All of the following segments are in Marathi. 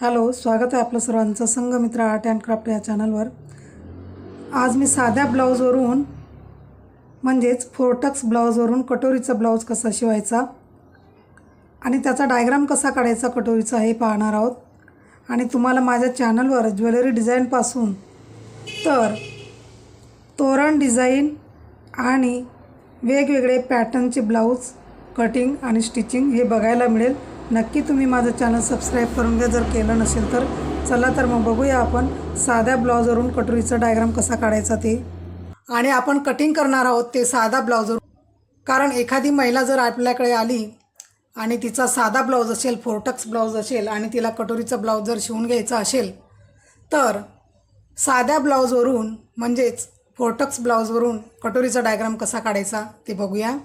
हॅलो स्वागत आहे आपलं सर्वांचं संघमित्र आर्ट अँड क्राफ्ट या चॅनलवर. आज मी साध्या ब्लाऊजवरून म्हणजेच फोर्टक्स ब्लाऊजवरून कटोरीचा ब्लाऊज कसा शिवायचा आणि त्याचा डायग्राम कसा काढायचा कटोरीचा हे पाहणार आहोत. आणि तुम्हाला माझ्या चॅनलवर ज्वेलरी डिझाईनपासून तर तोरण डिझाईन आणि वेगवेगळे पॅटर्नचे ब्लाऊज कटिंग आणि स्टिचिंग हे बघायला मिळेल. नक्की तुम्ही माझं चॅनल सबस्क्राईब करून घ्या. जर केलं नसेल तर चला तर मग बघूया आपण साध्या ब्लाऊजवरून कटोरीचा डायग्राम कसा काढायचा ते. आणि आपण कटिंग करणार आहोत ते साधा ब्लाऊजवर कारण एखादी महिला जर आपल्याकडे आली आणि तिचा साधा ब्लाऊज असेल फोर्टक्स ब्लाऊज असेल आणि तिला कटोरीचा ब्लाऊज जर शिवून घ्यायचा असेल तर साध्या ब्लाऊजवरून म्हणजेच फोर्टक्स ब्लाऊजवरून कटोरीचा डायग्राम कसा काढायचा ते बघूया.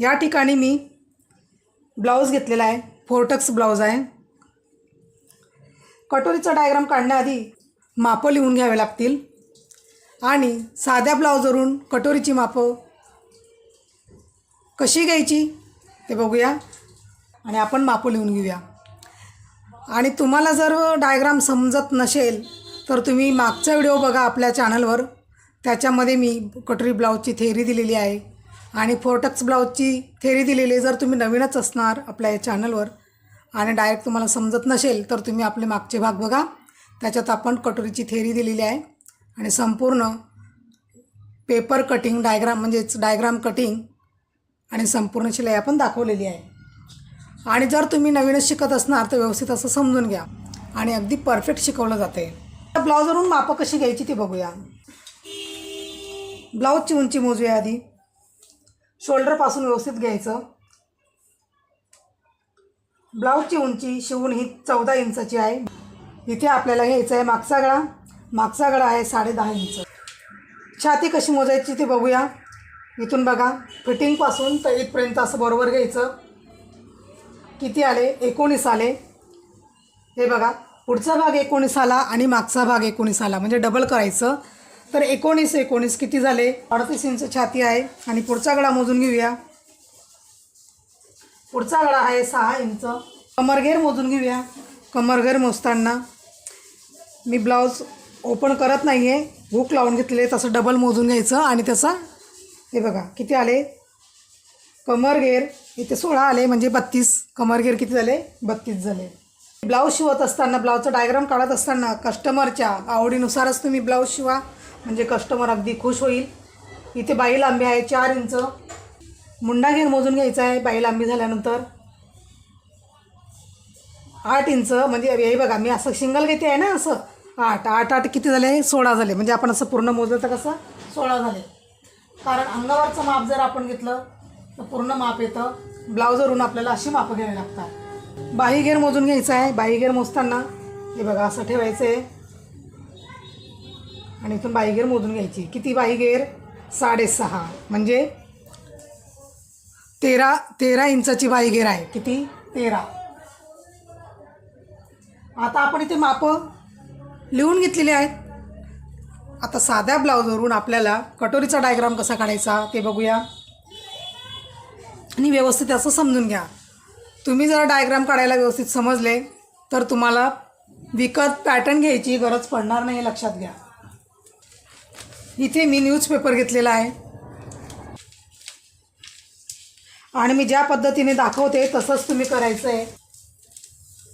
या ठिकाणी मी ब्लाऊज घेतलेला आहे. फोर्टक्स ब्लाऊज आहे. कटोरीचा डायग्राम काढण्याआधी मापं लिहून घ्यावे लागतील. आणि साध्या ब्लाऊजवरून कटोरीची मापं कशी घ्यायची ते बघूया. आणि आपण मापं लिहून घेऊया. आणि तुम्हाला जर डायग्राम समजत नसेल तर तुम्ही मागचा व्हिडिओ बघा आपल्या चॅनलवर त्याच्यामध्ये मी कटोरी ब्लाऊजची थेरी दिलेली आहे. आणि फोर्टक्स ब्लाऊजची थेरी दिलेली आहे. जर तुम्ही नवीनच असणार आपल्या या चॅनलवर आणि डायरेक्ट तुम्हाला समजत नसेल तर तुम्ही आपले मागचे भाग बघा. त्याच्यात आपण कटोरीची थेरी दिलेली आहे आणि संपूर्ण पेपर कटिंग डायग्राम म्हणजेच डायग्राम कटिंग आणि संपूर्ण शिलाई आपण दाखवलेली आहे. आणि जर तुम्ही नवीनच शिकत असणार तर व्यवस्थित असं समजून घ्या आणि अगदी परफेक्ट शिकवलं जाते. ब्लाऊजवरून मापं कशी घ्यायची ती बघूया. ब्लाऊजची उंची मोजूया आधी. शोल्डरपासून व्यवस्थित घ्यायचं. ब्लाऊजची उंची शिवून ही चौदा इंचाची आहे. इथे आपल्याला घ्यायचं आहे मागचा गळा. मागचा गळा आहे साडे दहा इंच. छाती कशी मोजायची ते बघूया. इथून बघा. फिटिंगपासून तर इथपर्यंत असं बरोबर घ्यायचं. किती आले? एकोणीस आले. हे बघा. पुढचा भाग एकोणीस आला आणि मागचा भाग एकोणीस आला. म्हणजे डबल करायचं. तर एकोणीस एकोणीस किती झाले? अडतीस इंच छाती आहे. आणि पुढचा गळा मोजून घेऊया. पुढचा गळा आहे सहा इंच. कमरघेर मोजून घेऊया. कमरघेर मोजताना मी ब्लाऊज ओपन करत नाही आहे हुक लावून घेतले तसं डबल मोजून घ्यायचं. आणि त्याचा हे बघा किती आले? कमरघेर इथे सोळा आले म्हणजे बत्तीस. कमरघेर किती झाले? बत्तीस झाले. ब्लाऊज शिवत असताना ब्लाऊजचं डायग्राम काढत असताना कस्टमरच्या आवडीनुसारच तुम्ही ब्लाऊज शिवा. म्हणजे कस्टमर अगदी खुश होईल. इथे बाई लांबी आहे चार इंच. मुंडा घेर मोजून घ्यायचा आहे बाई लांबी झाल्यानंतर. आठ इंच म्हणजे हे बघा मी असं सिंगल घेते आहे ना असं. आठ आठ आठ किती झाले? सोळा झाले. म्हणजे आपण असं पूर्ण मोजलं तर कसं? सोळा झाले. कारण अंगावरचं माप जर आपण घेतलं तर पूर्ण माप येतं. ब्लाऊजवरून आपल्याला अशी मापं घ्यावी लागतात. बाही घेर मोजून घ्यायचं आहे. बाही घेर मोजताना हे बघा असं ठेवायचं आहे आणि इथून बाईगेर मोजून घ्यायची. किती बाईगेर साडेसहा. म्हणजे तेरा तेरा इंचाची बाईगेर आहे. किती? तेरा. आता आपण इथे मापं लिहून घेतलेली आहेत. आता साध्या ब्लाऊजवरून आपल्याला कटोरीचा डायग्राम कसा काढायचा ते बघूया. आणि व्यवस्थित असं समजून घ्या. तुम्ही जर डायग्राम काढायला व्यवस्थित समजले तर तुम्हाला विकत पॅटर्न घ्यायची गरज पडणार नाही हे लक्षात घ्या. इथे मी न्यूजपेपर घेतलेला आहे. आणि मी ज्या पद्धतीने दाखवते तसंच तुम्ही करायचं आहे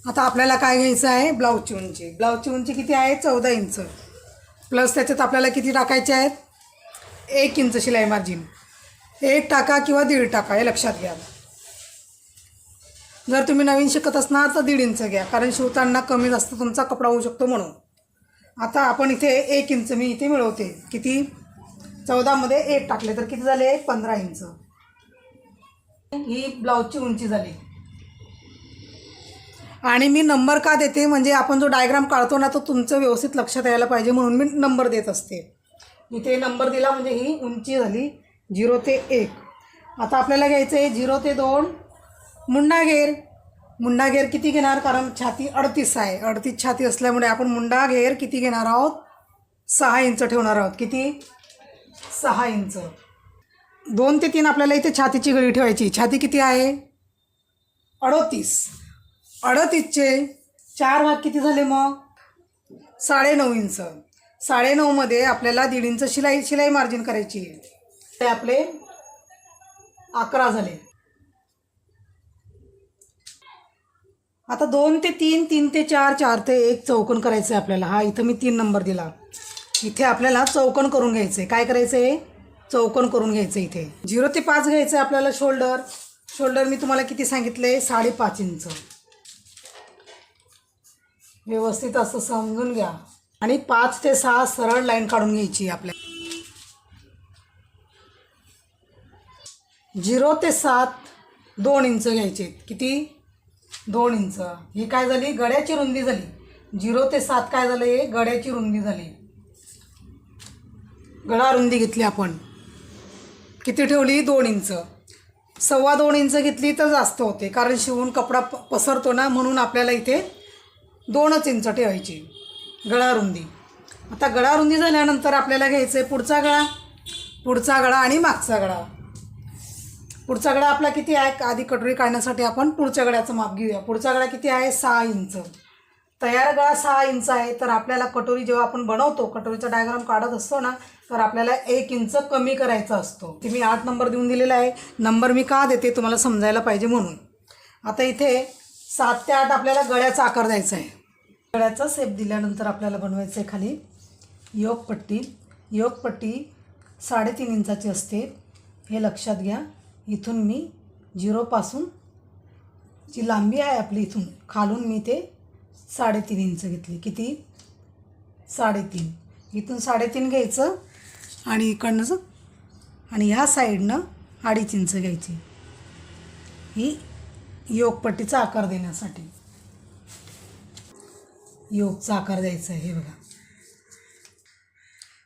आता आपल्याला काय घ्यायचं आहे? ब्लाऊजची उंची ब्लाऊजची उंची किती आहे चौदा इंच. प्लस त्याच्यात आपल्याला किती टाकायचे आहेत? एक इंच शिलाई मार्जिन. एक टाका किंवा दीड टाका हे लक्षात घ्या. जर तुम्ही नवीन शिकत असणार तर दीड इंच घ्या. कारण शिवताना कमी जास्त तुमचा कपडा होऊ शकतो म्हणून. आता आपण इथे एक इंच मी इथे मिळवते. किती? चौदामध्ये एक टाकले तर किती झाले? पंधरा इंच. ही ब्लाऊजची उंची झाली. आणि मी नंबर का देते? म्हणजे आपण जो डायग्राम काढतो ना तो तुमचं व्यवस्थित लक्षात यायला पाहिजे म्हणून मी नंबर देत असते. इथे नंबर दिला म्हणजे ही उंची झाली झिरो ते एक. आता आपल्याला घ्यायचं आहे झिरो ते दोन. मुंडा घेर मुंडा घेर किती घेणार? कारण छाती अडतीस आहे. अडतीस छाती असल्यामुळे आपण मुंडा घेर किती घेणार आहोत? सहा इंच ठेवणार आहोत. किती? सहा इंच. दोन ते तीन आपल्याला इथे छातीची गळी ठेवायची. छाती किती आहे? अडतीस. अडतीसचे चार भाग किती झाले मग? साडेनऊ इंच. साडेनऊमध्ये आपल्याला दीड इंच शिलाई शिलाई मार्जिन करायची आहे. ते आपले अकरा झाले. आता दोन ते तीन तीन ते चार चार ते एक चौकन करायचं आहे आपल्याला. हा इथं मी तीन नंबर दिला. इथे आपल्याला चौकन करून घ्यायचं आहे काय करायचं आहे चौकोन करून घ्यायचं आहे इथे. झिरो ते पाच घ्यायचं आहे आपल्याला शोल्डर. शोल्डर मी तुम्हाला किती सांगितले? साडेपाच इंच. व्यवस्थित असं समजून घ्या. आणि पाच ते सहा सरळ लाईन काढून घ्यायची आपल्या. झिरो ते सात दोन इंच घ्यायचे किती? दोन इंच. ही काय झाली? गड्याची रुंदी झाली. झिरो ते सात काय झालं हे? गड्याची रुंदी झाली. गळा रुंदी घेतली आपण. किती ठेवली? दोन इंच. सव्वा दोन इंच घेतली तर जास्त होते कारण शिवून कपडा प पसरतो ना म्हणून आपल्याला इथे दोनच इंच ठेवायची. गळा रुंदी. आता गळा रुंदी झाल्यानंतर आपल्याला घ्यायचं आहे पुढचा गळा. पुढचा गळा आणि मागचा गळा. पुढचा गळा आपला किती आहे? आधी कटोरी काढण्यासाठी आपण पुढच्या गळ्याचं माप घेऊया. पुढचा गळा किती आहे? सहा इंच. तयार गळा सहा इंच आहे. तर आपल्याला कटोरी जेव्हा आपण बनवतो कटोरीचा डायग्राम काढत असतो ना तर आपल्याला एक इंच कमी करायचा असतो. ते मी आठ नंबर देऊन दिलेला आहे. नंबर मी का देते तुम्हाला समजायला पाहिजे म्हणून. आता इथे सात ते आठ आपल्याला गळ्याचा आकार द्यायचा आहे. गळ्याचा सेप दिल्यानंतर आपल्याला बनवायचं आहे खाली. योगपट्टी. योगपट्टी साडेतीन इंचाची असते. हे लक्षात घ्या. इथून मी झिरोपासून जी लांबी आहे आपली इथून खालून मी ते साडेतीन इंच घेतली. किती? साडेतीन. इथून साडेतीन घ्यायचं आणि इकडनं आणि ह्या साईडनं अडीच इंच घ्यायची. ही योगपट्टीचा आकार देण्यासाठी. योगचा आकार द्यायचा आहे हे बघा.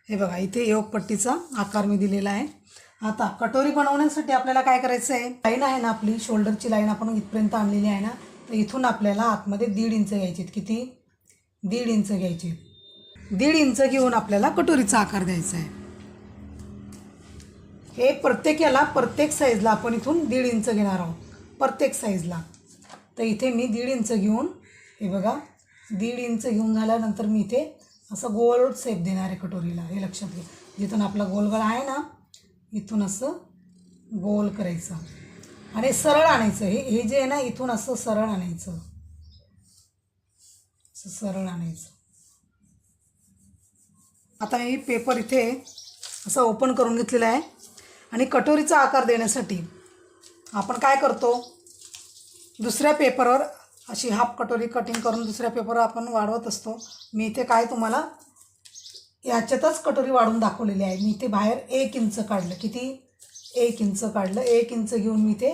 हे बघा इथे योगपट्टीचा आकार मी दिलेला आहे. आता कटोरी बनवण्यासाठी आपल्याला काय करायचं आहे लाईन आहे ना आपली शोल्डरची लाईन आपण इथपर्यंत आणलेली आहे ना तर इथून आपल्याला आतमध्ये दीड इंच घ्यायचे किती? दीड इंच घ्यायचे दीड इंच घेऊन आपल्याला कटोरीचा आकार द्यायचा आहे. हे प्रत्येक याला प्रत्येक साईजला आपण इथून दीड इंच घेणार आहोत. प्रत्येक साईजला तर इथे मी दीड इंच घेऊन हे बघा दीड इंच घेऊन झाल्यानंतर मी इथे असं गोल शेप देणार आहे कटोरीला. हे लक्षात घे जिथून आपला गोलगळा आहे ना इथून असं गोल करायचं. आणि सरळ आणायचं. हे हे जे आहे ना इथून असं सरळ आणायचं. असं सरळ आणायचं. आता मी पेपर इथे असं ओपन करून घेतलेला आहे. आणि कटोरीचा आकार देण्यासाठी आपण काय करतो? दुसऱ्या पेपरवर अशी हाफ कटोरी कटिंग करून दुसऱ्या पेपरवर आपण वाढवत असतो. मी इथे काय तुम्हाला याच्यातच कटोरी वाढून दाखवलेली आहे. मी ते बाहेर एक इंच काढलं. किती? एक इंच काढलं. एक इंच घेऊन मी ते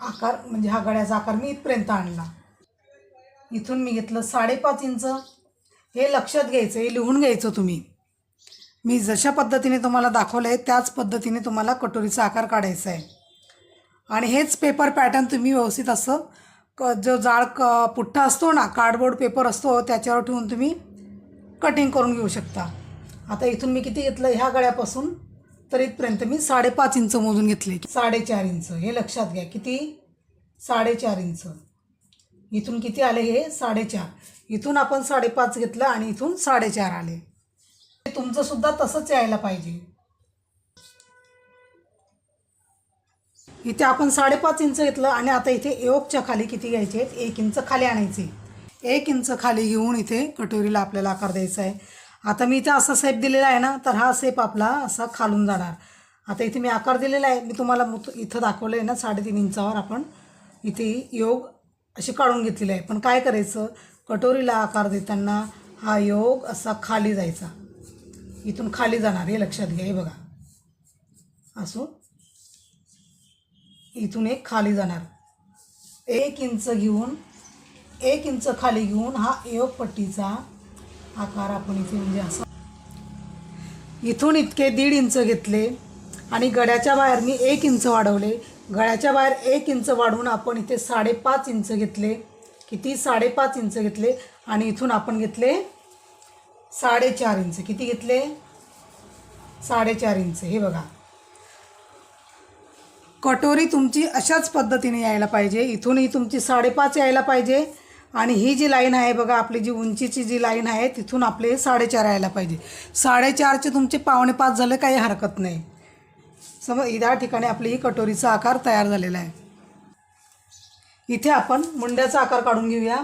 आकार म्हणजे हा गळ्याचा आकार मी इथपर्यंत आणला. इथून मी घेतलं साडेपाच इंच. हे लक्षात घ्यायचं हे लिहून घ्यायचं तुम्ही. मी जशा पद्धतीने तुम्हाला दाखवलं आहे त्याच पद्धतीने तुम्हाला कटोरीचा आकार काढायचा आहे. आणि हेच पेपर पॅटर्न तुम्ही व्यवस्थित असं क जो जाळ क पुठ्ठा असतो ना कार्डबोर्ड पेपर असतो त्याच्यावर ठेवून तुम्ही कटिंग करून घेऊ शकता. आता इथून मी किती घेतलं? ह्या गळ्यापासून तर इथपर्यंत मी साडेपाच इंच मोजून घेतले. साडेचार इंच. हे लक्षात घ्या. किती? साडेचार इंच. इथून किती आले हे? साडेचार. इथून आपण साडेपाच घेतलं आणि इथून साडेचार आले. तुमचंसुद्धा तसंच यायला पाहिजे. इथे आपण साडेपाच इंच घेतलं आणि आता इथे योगच्या खाली किती घ्यायचे आहेत? एक इंच खाली आणायचे. एक इंच खाली घेऊन इथे कटोरीला आपल्याला आकार द्यायचा आहे. आता मी इथे असा सेप दिलेला आहे ना तर हा सेप आपला असा खालून जाणार. आता इथे मी आकार दिलेला आहे. मी तुम्हाला इथं दाखवलं आहे ना साडेतीन इंचावर आपण इथे योग अशी काढून घेतलेली आहे. पण काय करायचं? कटोरीला आकार देताना हा योग असा खाली जायचा. इथून खाली जाणार हे लक्षात घ्या हे बघा. असो. इथून एक खाली जाणार. एक इंच घेऊन एक इंच खाली घेऊन हा योग पट्टीचा आकार आपण इथे म्हणजे असा. इथून इतके दीड इंच घेतले आणि गड्याच्या बाहेर मी एक इंच वाढवले. गळ्याच्या बाहेर एक इंच वाढवून आपण इथे साडेपाच इंच घेतले. किती? साडेपाच इंच घेतले. आणि इथून आपण घेतले साडेचार इंच. किती घेतले? साडेचार इंच. हे बघा. कटोरी तुमची अशाच पद्धतीने यायला पाहिजे. इथूनही तुमची साडेपाच यायला पाहिजे. आणि ही जी लाईन आहे बघा आपली जी उंचीची जी लाईन आहे तिथून आपले साडेचार यायला पाहिजे. साडेचारचे तुमचे पावणे पाच झाले काही हरकत नाही. समज या ठिकाणी आपली ही कटोरीचा आकार तयार झालेला आहे. इथे आपण मुंड्याचा आकार काढून घेऊया.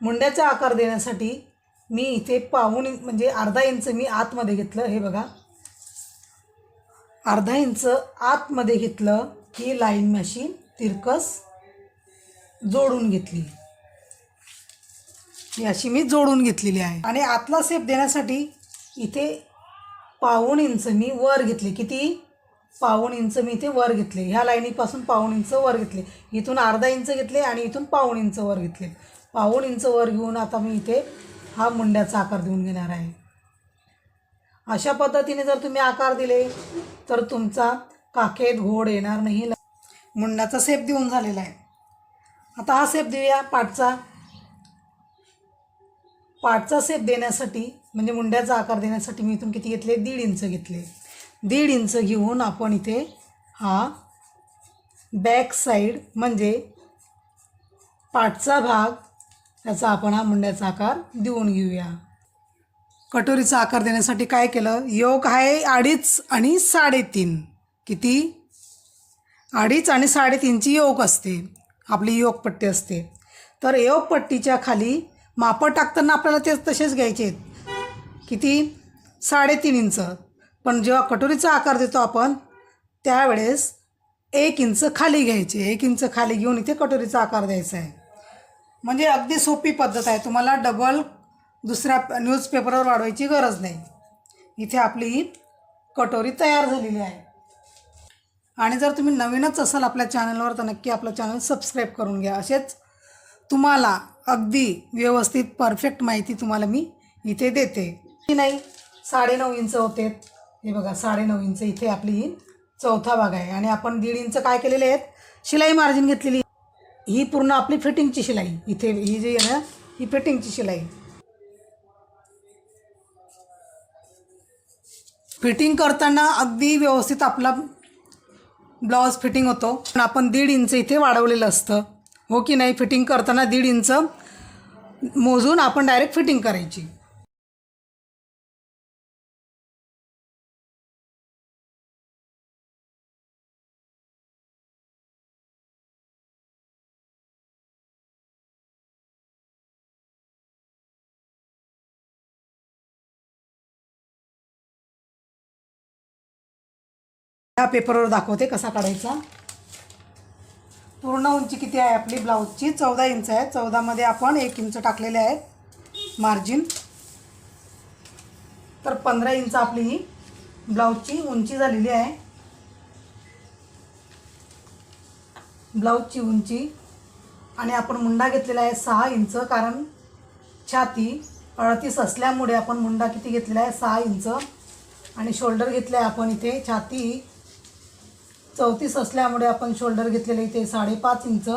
मुंड्याचा आकार देण्यासाठी मी इथे पाहून म्हणजे अर्धा इंच मी आतमध्ये घेतलं हे बघा. अर्धा इंच आतमध्ये घेतलं ही लाईन मशीन तिरकस जोडून घेतली. अशी मी जोडून घेतलेली आहे. आणि आतला सेप देण्यासाठी इथे पाऊण इंच मी वर घेतले. किती? पाऊण इंच मी इथे वर घेतले. ह्या लाईनीपासून पाऊण इंच वर घेतले. इथून अर्धा इंच घेतले आणि इथून पाऊण इंच वर घेतले. पाऊण इंच वर घेऊन आता मी इथे हा मुंड्याचा आकार देऊन घेणार आहे. अशा पद्धतीने जर तुम्ही आकार दिले तर तुमचा काखेत घोड येणार नाही. मुंड्याचा सेप देऊन झालेला आहे. आता हा सेप देऊया पाठचा. पाठचा सेप देण्यासाठी म्हणजे मुंड्याचा आकार देण्यासाठी मी इथून किती घेतले? दीड इंच घेतले. दीड इंच घेऊन आपण इथे हा बॅक साईड म्हणजे पाठचा भाग त्याचा आपण हा मुंड्याचा आकार देऊन घेऊया. कटोरीचा आकार देण्यासाठी काय केलं? योग आहे अडीच आणि साडेतीन. किती? अडीच आणि साडेतीनची योग असते. आपली योगपट्टी असते. तर योगपट्टीच्या खाली मापं टाकताना आपल्याला तेच तसेच घ्यायचे आहेत. किती? साडेतीन इंच. पण जेव्हा कटोरीचा आकार देतो आपण त्यावेळेस एक इंच खाली घ्यायचे. एक इंच खाली घेऊन इथे कटोरीचा आकार द्यायचा आहे. म्हणजे अगदी सोपी पद्धत आहे. तुम्हाला डबल दुसऱ्या न्यूजपेपरवर वाढवायची गरज नाही. इथे आपली ही कटोरी तयार झालेली आहे. आणि जर तुम्ही नवीनच असाल आपल्या चॅनलवर तर नक्की आपलं चॅनल सबस्क्राईब करून घ्या. असेच तुम्हाला अगदी व्यवस्थित परफेक्ट माहिती तुम्हाला मी इथे देते. की नाही साडेनऊ इंच होते. हे बघा साडेनऊ इंच इथे आपली ही चौथा भाग आहे. आणि आपण दीड इंच काय केलेले आहेत? शिलाई मार्जिन घेतलेली. ही पूर्ण आपली फिटिंगची शिलाई. इथे ही जी आहे ना ही फिटिंगची शिलाई. फिटिंग करताना अगदी व्यवस्थित आपला ब्लाऊज फिटिंग होतो. पण आपण दीड इंच इथे वाढवलेलं असतं. हो की नाही? फिटिंग करताना दीड इंच मोजून आपण डायरेक्ट फिटिंग करायची. ह्या पेपरवर दाखवते कसा काढायचा. पूर्ण उंची किती आहे आपली? ब्लाऊजची चौदा इंच आहे. चौदामध्ये आपण एक इंच टाकलेले आहेत. मार्जिन. तर पंधरा इंच आपली ही ब्लाऊजची उंची झालेली आहे. ब्लाऊजची उंची. आणि आपण मुंडा घेतलेला आहे सहा इंच कारण छाती अडतीस असल्यामुळे आपण मुंडा किती घेतलेला आहे? सहा इंच. आणि शोल्डर घेतला आहे आपण इथे छाती. चौतीस असल्यामुळे आपण शोल्डर घेतलेले इथे साडेपाच इंच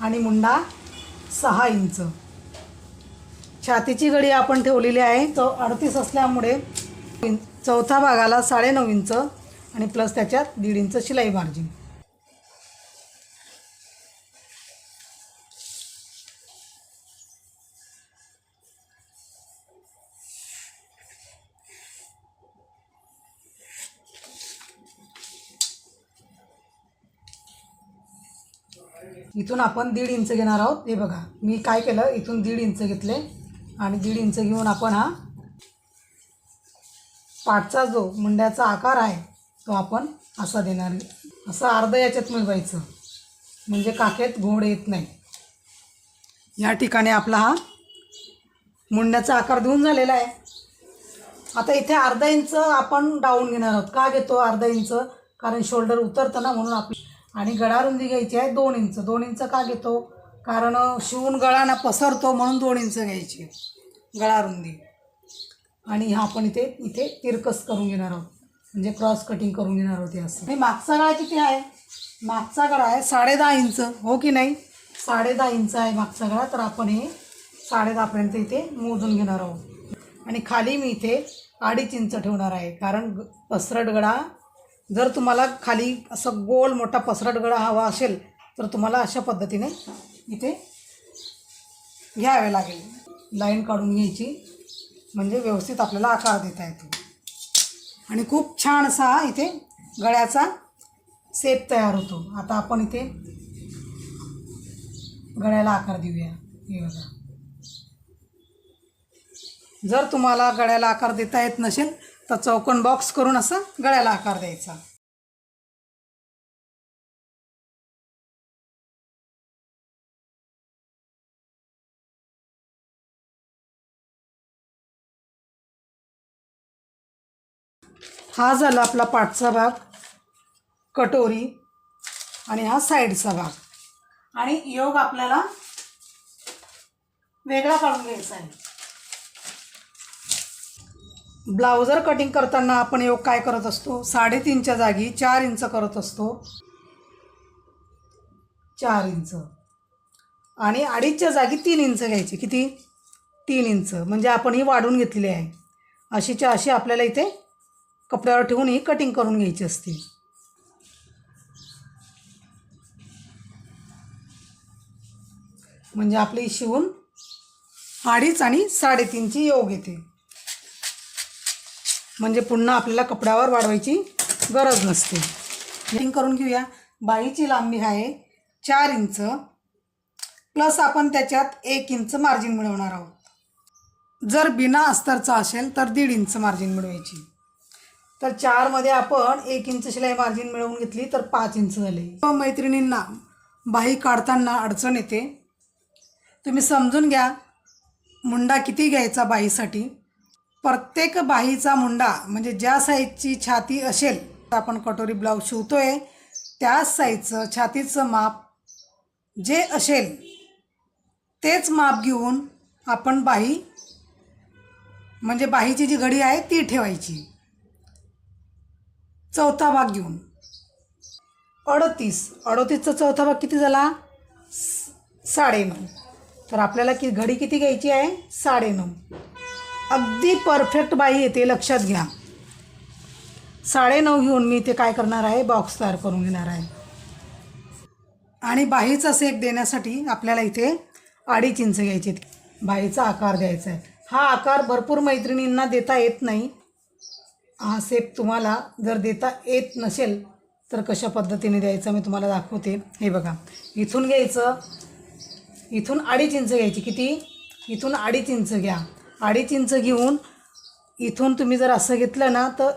आणि मुंडा सहा इंच. छातीची गडी आपण ठेवलेली आहे. चौ अडतीस असल्यामुळे चौथा भागाला साडेनऊ इंच आणि प्लस त्याच्यात दीड इंच शिलाई मार्जिन. इथून आपण दीड इंच घेणार आहोत. हे बघा मी काय केलं? इथून दीड इंच घेतले आणि दीड इंच घेऊन आपण हा पाठचा जो मुंड्याचा आकार आहे तो आपण असा देणार. असं अर्धा याच्यात मिळवायचं. म्हणजे काखेत घोड येत नाही. या ठिकाणी आपला हा मुंड्याचा आकार देऊन झालेला आहे. आता इथे अर्धा इंच आपण डाऊन घेणार आहोत. का घेतो अर्धा इंच? कारण शोल्डर उतरतं ना म्हणून आपली आणि गळारुंदी घ्यायची आहे दोन इंच. दोन इंच का घेतो? कारण शिवून गळा ना पसरतो म्हणून दोन इंच घ्यायची गळारुंदी आणि हा आपण इथे इथे तिरकस करून घेणार आहोत. म्हणजे क्रॉस कटिंग करून घेणार आहोत असं. हे मागचा गळा किती आहे? मागचा गळा आहे साडे दहा इंच. हो की नाही? साडे दहा इंच आहे मागचा गळा. तर आपण हे साडे दहापर्यंत इथे मोजून घेणार आहोत. आणि खाली मी इथे अडीच इंच ठेवणार आहे. कारण पसरट गळा जर तुम्हाला खाली असं गोल मोठा पसरट गळा हवा असेल तर तुम्हाला अशा पद्धतीने इथे घ्यावे लागेल. लाईन काढून घ्यायची. म्हणजे व्यवस्थित आपल्याला आकार देता येतो. आणि खूप छान असा इथे गळ्याचा सेप तयार होतो. आता आपण इथे गळ्याला आकार देऊया. हे बघा. जर तुम्हाला गळ्याला आकार देता येत नसेल तर चौकोन बॉक्स करून असं गळ्याला आकार द्यायचा. हा झाला आपला पाठचा भाग कटोरी आणि हा साईडचा भाग. आणि योग आपल्याला वेगळा काढून घ्यायचा आहे. ब्लाउजर कटिंग करताना आपण योग काय करत असतो? साडेतीनच्या जागी चार इंच करत असतो. चार इंच. आणि अडीचच्या जागी तीन इंच घ्यायची. किती? तीन इंच. म्हणजे आपण ही वाढून घेतलेली आहे. अशीच्या अशी आपल्याला इथे कपड्यावर ठेवून ही कटिंग करून घ्यायची असते. म्हणजे आपली शिवून अडीच आणि साडेतीनची योग येते. म्हणजे पुन्हा आपल्याला कपड्यावर वाढवायची गरज नसते. कटिंग करून घेऊया. बाईची लांबी आहे चार इंच. प्लस आपण त्याच्यात एक इंच मार्जिन मिळवणार आहोत. जर बिना अस्तरचा असेल तर दीड इंच मार्जिन मिळवायची. तर चारमध्ये आपण एक इंच शिलाई मार्जिन मिळवून घेतली तर पाच इंच झाले. व मैत्रिणींना बाही काढताना अडचण येते. तुम्ही समजून घ्या. मुंडा किती घ्यायचा बाईसाठी? प्रत्येक बाहीचा मुंडा म्हणजे ज्या साईजची छाती असेल आपण कटोरी ब्लाऊज शिवतोय. त्या साईजचं छातीचं माप जे असेल तेच माप घेऊन आपण बाही म्हणजे बाहीची जी घडी आहे ती ठेवायची. चौथा भाग घेऊन. अडतीस. अडतीसचा चौथा भाग किती झाला? साडे साडेनऊ तर आपल्याला की घडी किती घ्यायची आहे? साडेनऊ अगदी परफेक्ट बाई येते लक्षात घ्या. साडेनऊ घेऊन मी ते काय करणार आहे? बॉक्स तयार करून घेणार आहे. आणि बाहीचा सेप देण्यासाठी आपल्याला इथे अडीच इंच घ्यायचे बाहीचा आकार द्यायचा आहे. हा आकार भरपूर मैत्रिणींना देता येत नाही. हा सेप तुम्हाला जर देता येत नसेल तर कशा पद्धतीने द्यायचं मी तुम्हाला दाखवते. हे बघा. इथून घ्यायचं. इथून अडीच इंच घ्यायची. किती? इथून अडीच इंच घ्या. अडीच इंच घेऊन इथून तुम्ही जर असं घेतलं ना तर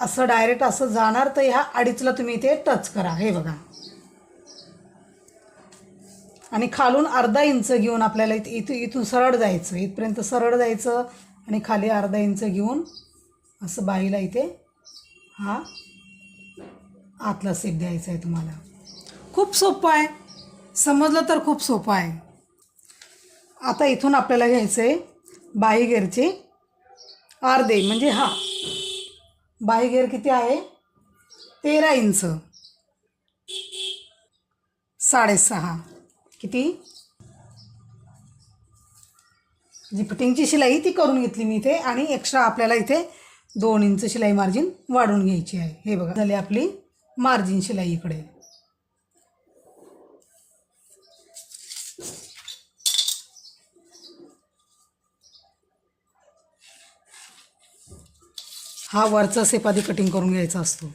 असं डायरेक्ट असं जाणार तर ह्या अडीचला तुम्ही इथे टच करा. हे बघा. आणि खालून अर्धा इंच घेऊन आपल्याला इथे इथं इथून सरळ जायचं. इथपर्यंत सरळ जायचं आणि खाली अर्धा इंच घेऊन असं बाईला इथे हा आतला सेप द्यायचा आहे तुम्हाला. खूप सोपं आहे. समजलं तर खूप सोपं आहे. आता इथून आपल्याला घ्यायचं आहे बाही अर्धे म्हणजे हा. बाही किती आहे? तेरा इंच. साडेसहा. किती? जी फिटिंगची शिलाई ती करून घेतली मी इथे आणि एक्स्ट्रा आपल्याला इथे दोन इंच शिलाई मार्जिन वाढून घ्यायची आहे. हे बघा झाली आपली मार्जिन शिलाई इकडे. हा वरचा सेप आधी कटिंग करून घ्यायचा असतो.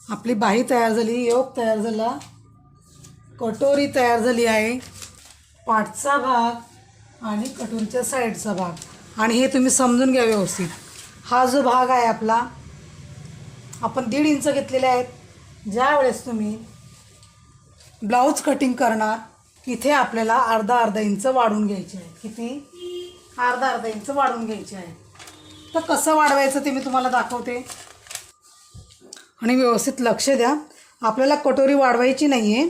आपली बाही तयार झाली योग तयार झाला कटोरी तयार झाली आहे. पाठचा भाग आणि कटोरीच्या साईडचा भाग. आणि हे तुम्ही समजून घ्या व्यवस्थित. हा जो भाग आहे आपला आपण दीड इंच घेतलेले आहेत. ज्यावेळेस तुम्ही ब्लाऊज कटिंग करणार इथे आपल्याला अर्धा अर्धा इंच वाढून घ्यायचे आहे. किती? अर्धा अर्धा इंच वाढून घ्यायचे आहे. तर कसं वाढवायचं ते मी तुम्हाला दाखवते. आणि व्यवस्थित लक्ष द्या. आपल्याला कटोरी वाढवायची नाही आहे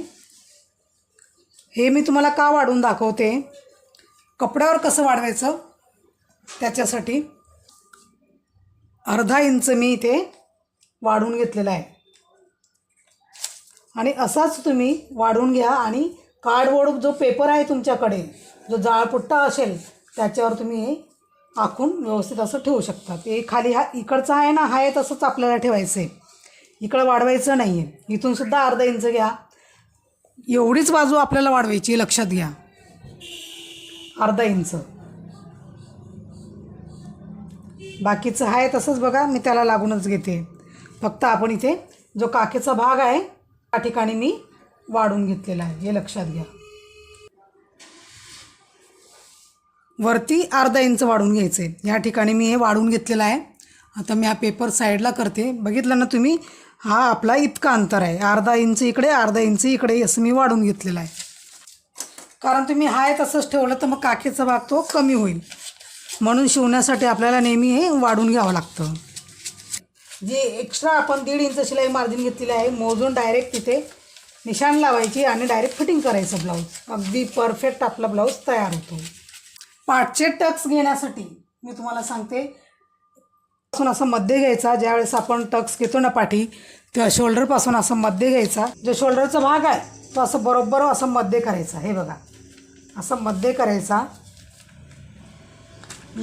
हे मी तुम्हाला का वाढवून दाखवते? कपड्यावर कसं वाढवायचं? त्याच्यासाठी अर्धा इंच मी इथे वाढवून घेतलेला आहे. आणि असाच तुम्ही वाढवून घ्या आणि कार्डबोर्ड जो पेपर आहे तुमच्याकडे जो जाळपुट्टा असेल त्याच्यावर तुम्ही हे आखून व्यवस्थित असं ठेवू शकता. ते खाली हा इकडचा आहे ना हा आहे तसंच आपल्याला ठेवायचं आहे. इकडं वाढवायचं नाही आहे इथूनसुद्धा अर्धा इंच घ्या. एवढीच बाजू आपल्याला वाढवायची लक्षात घ्या. अर्धा इंच. बाकीचं आहे तसंच बघा मी त्याला लागूनच घेते. फक्त आपण इथे जो काखेचा भाग आहे त्या ठिकाणी मी वाढून घेतलेला आहे हे लक्षात घ्या. वरती अर्धा इंच वाढून घ्यायचं. आहे या ठिकाणी मी हे वाढून घेतलेलं आहे. आता मी हा पेपर साईडला करते. बघितलं ना तुम्ही? हा आपला इतका अंतर आहे. अर्धा इंच इकडे अर्धा इंच इकडे असं मी वाढून घेतलेला आहे. कारण तुम्ही हाय तसंच ठेवलं तर मग काखेचा भाग तो कमी होईल. म्हणून शिवण्यासाठी आपल्याला नेहमी हे वाढून घ्यावं लागतं. जे एक्स्ट्रा आपण दीड इंच शिलाई मार्जिन घेतलेली आहे मोजून डायरेक्ट तिथे निशाण लावायची आणि डायरेक्ट फिटिंग करायचं ब्लाऊज अगदी परफेक्ट आपला ब्लाऊज तयार होतो. पाठचे टक्स घेण्यासाठी मी तुम्हाला सांगते. पासून असं मध्ये घ्यायचा ज्यावेळेस आपण टक्स घेतो ना पाठी त्या शोल्डरपासून असं मध्ये घ्यायचा. जो शोल्डरचा भाग आहे तो असं बरोबर असं मध्ये करायचा. हे बघा. असं मध्ये करायचा.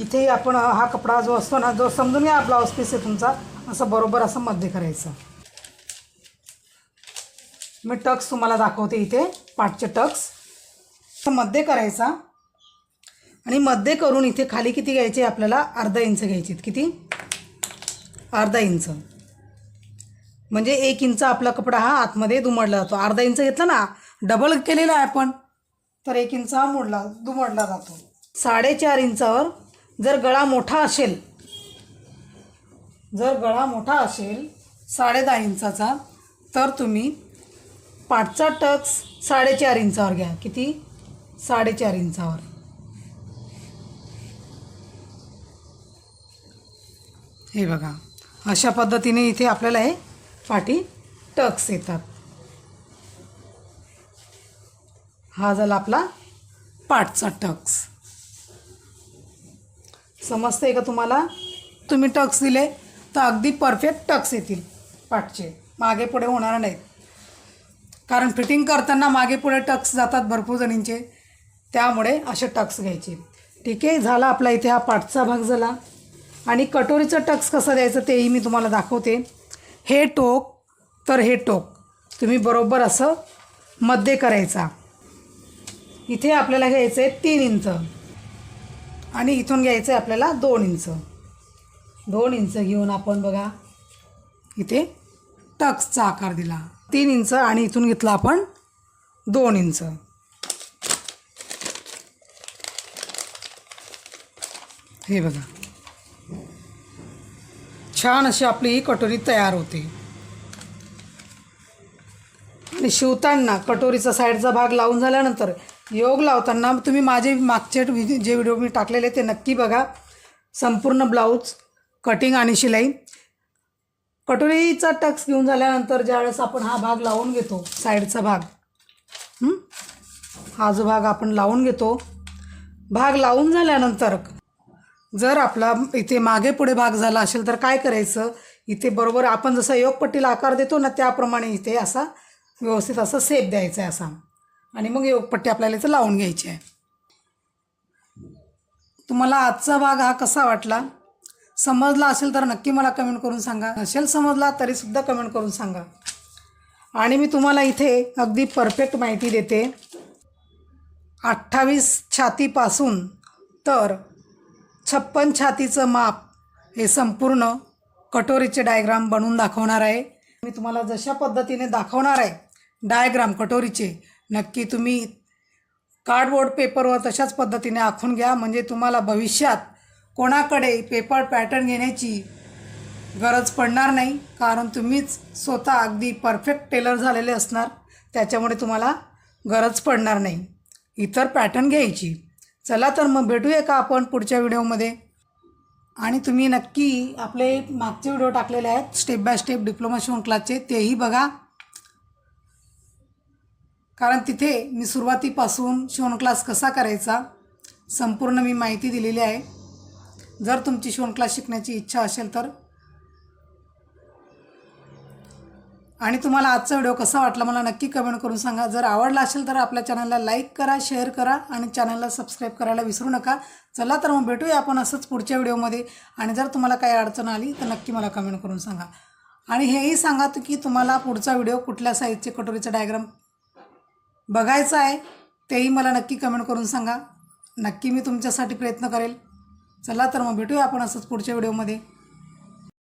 इथे आपण हा कपडा जो असतो ना जो समजून घ्या ब्लाऊज पीस आहे तुमचा असं बरोबर असं मध्ये करायचं. मी टक्स तुम्हाला दाखवते इथे पाठचे टक्स. तर मध्ये करायचा. आणि मध्ये करून इथे खाली किती घ्यायचे आपल्याला? अर्धा इंच घ्यायचे किती? अर्धा इंच. म्हणजे एक इंच आपला कपडा हा आतमध्ये दुमडला जातो. अर्धा इंच घेतला ना डबल केलेला आहे आपण तर एक इंच हा मोडला दुमडला जातो. साडेचार इंचावर जर गळा मोठा असेल जर गळा मोठा असेल साडेदहा इंचाचा तर तुम्ही पाठचा टक्स साडेचार इंचावर घ्या. किती? साडेचार इंचावर. हे बघा. अशा पद्धतीने इथे आपल्याला हे पाठी टक्स येतात. हा झाला आपला पाठचा टक्स. समजते का तुम्हाला? तुम्ही टक्स दिले तर अगदी परफेक्ट टक्स येतील पाठचे. मागे पुढे होणार नाहीत. कारण फिटिंग करताना मागे पुढे टक्स जातात भरपूर जणींचे. त्यामुळे असे टक्स घ्यायचे. ठीक आहे झाला आपला इथे हा पाठचा भाग झाला. आणि कटोरीचं टक्स कसं द्यायचं तेही मी तुम्हाला दाखवते. हे टोक तर हे टोक. तुम्ही बरोबर असं मध्ये करायचा. इथे आपल्याला घ्यायचं आहे तीन इंच. आणि इथून घ्यायचं आहे आपल्याला दोन इंच. दोन इंच घेऊन आपण बघा इथे टक्सचा आकार दिला. तीन इंच आणि इथून घेतला आपण दोन इंच. हे बघा. छान अशी आपली ही कटोरी तयार होते. आणि शिवताना कटोरीचा साईडचा भाग लावून झाल्यानंतर योग लावताना तुम्ही माझे मागचे जे व्हिडिओ मी टाकलेले ते नक्की बघा. संपूर्ण ब्लाऊज कटिंग आणि शिलाई. कटोरीचा टक्स घेऊन झाल्यानंतर ज्यावेळेस आपण हा भाग लावून घेतो साईडचा भाग हा? जो भाग आपण लावून घेतो भाग लावून झाल्यानंतर जर आपला इथे मागे पुढे भाग झाला असेल तर काय करायचं? इथे बरोबर आपण जसा योगपट्टीला आकार देतो ना त्याप्रमाणे इथे असा व्यवस्थित असा सेप द्यायचा आहे असा. आणि मग योगपट्टी आपल्याला इथं लावून घ्यायची आहे. तुम्हाला आजचा भाग हा कसा वाटला? समजला असेल तर नक्की मला कमेंट करून सांगा. नसेल समजला तरीसुद्धा कमेंट करून सांगा. आणि मी तुम्हाला इथे अगदी परफेक्ट माहिती देते. अठ्ठावीस छातीपासून तर छप्पन छातीचं माप हे संपूर्ण कटोरीचे डायग्राम बनवून दाखवणार आहे. मी तुम्हाला जशा पद्धतीने दाखवणार आहे डायग्राम कटोरीचे नक्की तुम्ही कार्डबोर्ड पेपरवर तशाच पद्धतीने आखून घ्या. म्हणजे तुम्हाला भविष्यात कोणाकडे पेपर पॅटर्न घेण्याची गरज पडणार नाही कारण तुम्हीच स्वतः अगदी परफेक्ट टेलर झालेले असणार त्याच्यामुळे तुम्हाला गरज पडणार नाही. इतर पॅटर्न घ्यायची. चला तर मग भेटूया का आपण पुढच्या व्हिडिओमध्ये? आणि तुम्ही नक्की आपले मागचे व्हिडिओ टाकलेले आहेत स्टेप बाय स्टेप डिप्लोमा शिवण क्लासचे तेही बघा. कारण तिथे मी सुरुवातीपासून शिवण क्लास कसा करायचा संपूर्ण मी माहिती दिलेली आहे. जर तुमची शिवण क्लास शिकण्याची इच्छा असेल तर. आणि तुम्हाला आजचा व्हिडिओ कसा वाटला मला नक्की कमेंट करून सांगा. जर आवडला असेल तर आपल्या चॅनलला लाईक करा शेअर करा आणि चॅनलला सबस्क्राईब करायला विसरू नका. चला तर मग भेटूया आपण असंच पुढच्या व्हिडिओमध्ये आणि जर तुम्हाला काही अडचण आली तर नक्की मला कमेंट करून सांगा. आणि हेही सांगा तू की तुम्हाला पुढचा व्हिडिओ कुठल्या साईजचे कटोरीचा डायग्राम बघायचा आहे तेही मला नक्की कमेंट करून सांगा. नक्की मी तुमच्यासाठी प्रयत्न करेल. चला तर मग भेटूया आपण असंच पुढच्या व्हिडिओमध्ये.